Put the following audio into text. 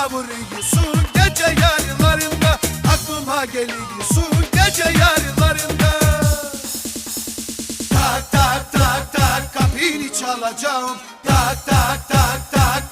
kavuruyorsun gece yarılarında. Aklıma geliyorsun gece yarılarında. Tak tak tak tak kapini çalacağım. Tak tak tak tak.